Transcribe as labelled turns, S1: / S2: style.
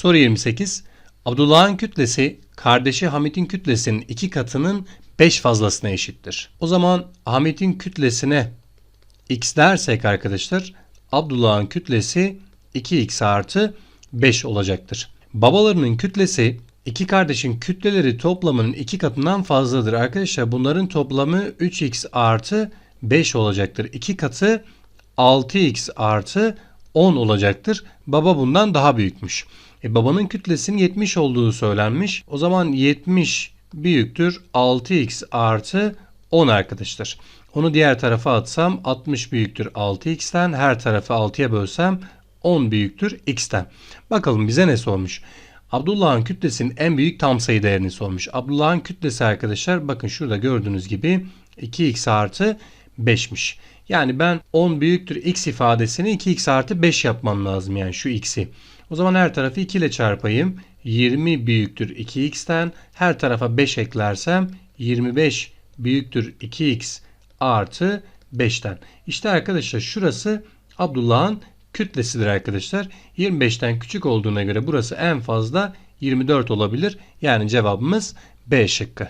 S1: Soru 28. Abdullah'ın kütlesi kardeşi Hamit'in kütlesinin iki katının 5 fazlasına eşittir. O zaman Hamit'in kütlesine x dersek arkadaşlar Abdullah'ın kütlesi 2x artı 5 olacaktır. Babalarının kütlesi iki kardeşin kütleleri toplamının iki katından fazladır. Arkadaşlar bunların toplamı 3x artı 5 olacaktır. İki katı 6x artı 10 olacaktır. Baba bundan daha büyükmüş. E, babanın kütlesinin 70 olduğu söylenmiş. O zaman 70 büyüktür 6x artı 10 arkadaşlar. Onu diğer tarafa atsam 60 büyüktür 6x'ten her tarafı 6'ya bölsem 10 büyüktür x'ten. Bakalım bize ne sormuş? Abdullah'ın kütlesinin en büyük tam sayı değerini sormuş. Abdullah'ın kütlesi arkadaşlar bakın şurada gördüğünüz gibi 2x artı 5'miş. Yani ben 10 büyüktür x ifadesini 2x artı 5 yapmam lazım yani şu x'i. O zaman her tarafı 2 ile çarpayım. 20 büyüktür 2x'ten her tarafa 5 eklersem 25 büyüktür 2x artı 5'ten. İşte arkadaşlar şurası Abdullah'ın kütlesidir arkadaşlar. 25'ten küçük olduğuna göre burası en fazla 24 olabilir. Yani cevabımız B şıkkı.